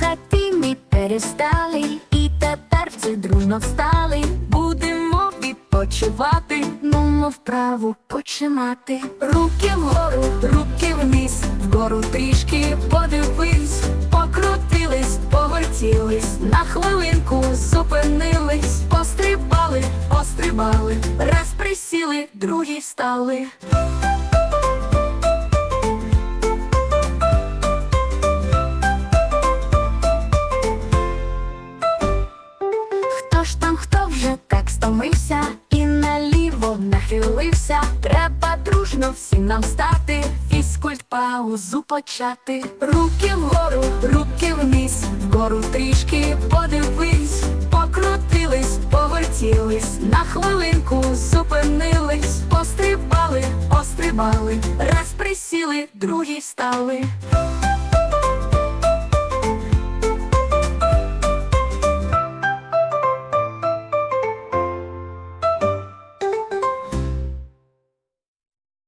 хати ми перестали, і тепер всі дружно встали. Будемо відпочивати, ну вправу починати. Руки вгору, руки вниз, вгору трішки подивись, покрутились, повертілись, на хвилинку зупинились, пострибали, пострибали, раз присіли, другі стали. Стомився і наліво нахилився, треба дружно всім нам стати, фізкульт паузу почати. Руки вгору, руки вниз, вгору трішки подивись, покрутились, повертілись, на хвилинку зупинились, пострибали, пострибали, раз присіли, другі стали.